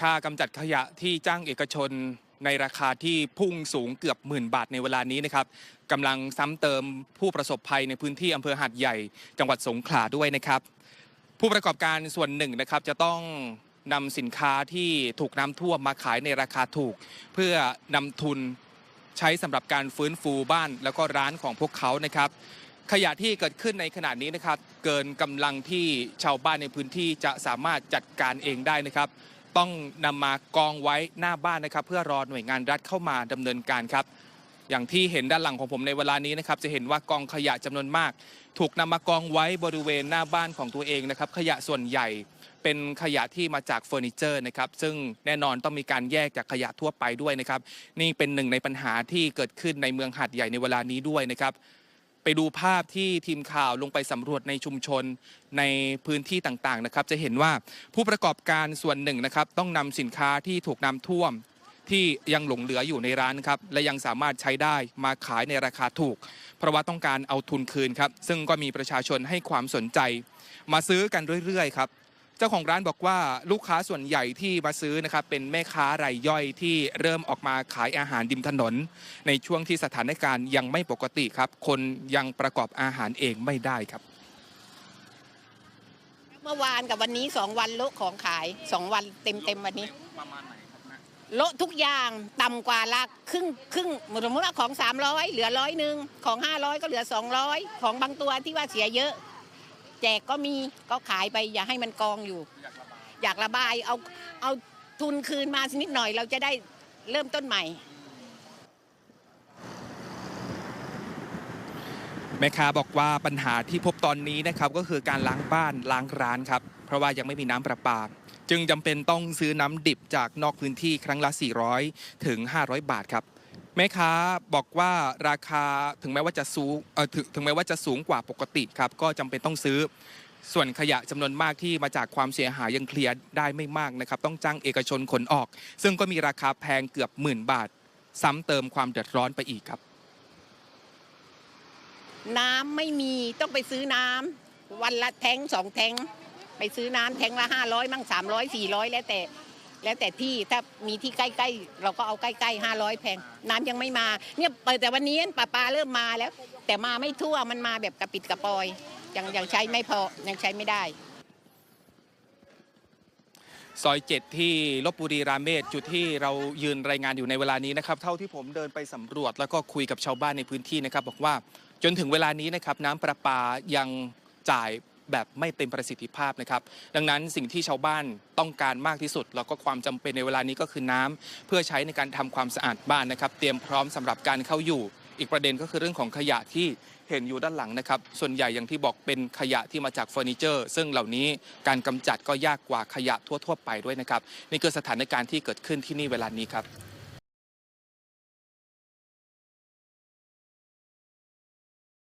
ค่ากำจัดขยะที่จ้างเอกชนในราคาที่พุ่งสูงเกือบหมื่นบาทในเวลานี้นะครับกำลังซ้ำเติมผู้ประสบภัยในพื้นที่อำเภอหาดใหญ่ จังหวัดสงขลาด้วยนะครับ ผู้ประกอบการส่วนหนึ่งนะครับจะต้องนำสินค้าที่ถูกน้ำท่วมมาขายในราคาถูก เพื่อนำทุนใช้สำหรับการฟื้นฟูบ้านแล้วก็ร้านของพวกเขานะครับขยะที่เกิดขึ้นในขณะนี้นะครับ เกินกำลังที่ชาวบ้านในพื้นที่จะสามารถจัดการเองได้นะครับ ต้องนำมากองไว้หน้าบ้านนะครับ เพื่อรอหน่วยงานรัฐเข้ามาดำเนินการครับ อย่างที่เห็นด้านหลังของผมในเวลานี้นะครับ จะเห็นว่ากองขยะจำนวนมาก ถูกนำมากองไว้บริเวณหน้าบ้านของตัวเองนะครับ ขยะส่วนใหญ่เป็นขยะที่มาจากเฟอร์นิเจอร์นะครับ ซึ่งแน่นอนต้องมีการแยกจากขยะทั่วไปด้วยนะครับ นี่เป็นหนึ่งในปัญหาที่เกิดขึ้นในเมืองหาดใหญ่ในเวลานี้ด้วยนะครับ ไปดูภาพที่ทีมข่าวลงไปสำรวจในชุมชนในพื้นที่ต่างๆนะครับ จะเห็นว่าผู้ประกอบการส่วนหนึ่งนะครับ ต้องนำสินค้าที่ถูกน้ำท่วมที่ยังหลงเหลืออยู่ในร้านครับและยังสามารถใช้ได้มาขายในราคาถูก เพราะว่าต้องการเอาทุนคืนครับ ซึ่งก็มีประชาชนให้ความสนใจ มาซื้อกันเรื่อยๆครับ เจ้าของร้านบอกว่าลูกค้าส่วนใหญ่ที่มาซื้อนะครับเป็นแม่ค้ารายย่อยที่เริ่มออกมาขายอาหารริมถนน ในช่วงที่สถานการณ์ยังไม่ปกติครับ คนยังประกอบอาหารเองไม่ได้ครับ เมื่อวานกับวันนี้สองวันโละของขายสองวันเต็มเต็มๆวันนี้ ประมาณไหนครับแม่โละทุกอย่างต่ำกว่าละครึ่งครึ่งสมมติว่าของ 300 เหลือร้อยหนึ่งของ 500 ก็เหลือ 200 ของบางตัวที่ว่าเสียเยอะ แจกก็มีก็ขายไปอย่าให้มันกองอยู่ อยากระบายอยากระบายเอาเอาทุนคืนมาสักนิดหน่อยเราจะได้เริ่มต้นใหม่ แม่ค้าบอกว่าปัญหาที่พบตอนนี้นะครับก็คือการล้างบ้านล้างร้านครับ เพราะว่ายังไม่มีน้ำประปา จึงจำเป็นต้องซื้อน้ำดิบจากนอกพื้นที่ครั้งละ 400 ถึง 500 บาทครับ แม่ค้าบอกว่าราคาถึงแม้ว่าจะสูงถึงแม้ว่าจะสูงกว่าปกติครับก็จำเป็นต้องซื้อ ส่วนขยะจำนวนมากที่มาจากความเสียหายยังเคลียร์ได้ไม่มากนะครับ ต้องจ้างเอกชนขนออก ซึ่งก็มีราคาแพงเกือบหมื่นบาท ซ้ำเติมความเดือดร้อนไปอีกครับ น้ำไม่มีต้องไปซื้อน้ำวันละแทงสองแทงไปซื้อน้ำแทงละห้าร้อยมั่งสามร้อยสี่ร้อยแล้วแต่ แล้วแต่ที่ถ้ามีที่ใกล้ๆ เราก็เอาใกล้ๆห้าร้อยแพง น้ำยังไม่มาเนี่ยเปิดแต่วันนี้ปลาปลาเริ่มมาแล้ว แต่มาไม่ทั่วมันมาแบบกระปิดกระปอย ยังยังใช้ไม่พอยังใช้ไม่ได้ ซอยเจ็ดที่ลบบุรีราเมศจุดที่เรายืนรายงานอยู่ในเวลานี้นะครับ เท่าที่ผมเดินไปสำรวจแล้วก็คุยกับชาวบ้านในพื้นที่นะครับ บอกว่าจนถึงเวลานี้นะครับน้ำประปายังจ่าย แบบไม่เต็มประสิทธิภาพนะครับ ดังนั้นสิ่งที่ชาวบ้านต้องการมากที่สุด แล้วก็ความจำเป็นในเวลานี้ก็คือน้ำเพื่อใช้ในการทำความสะอาดบ้านนะครับ เตรียมพร้อมสำหรับการเข้าอยู่ อีกประเด็นก็คือเรื่องของขยะที่เห็นอยู่ด้านหลังนะครับ ส่วนใหญ่อย่างที่บอกเป็นขยะที่มาจากเฟอร์นิเจอร์ ซึ่งเหล่านี้การกำจัดก็ยากกว่าขยะทั่ว ๆ ไปด้วยนะครับ นี่คือสถานการณ์ที่เกิดขึ้นที่นี่เวลานี้ครับ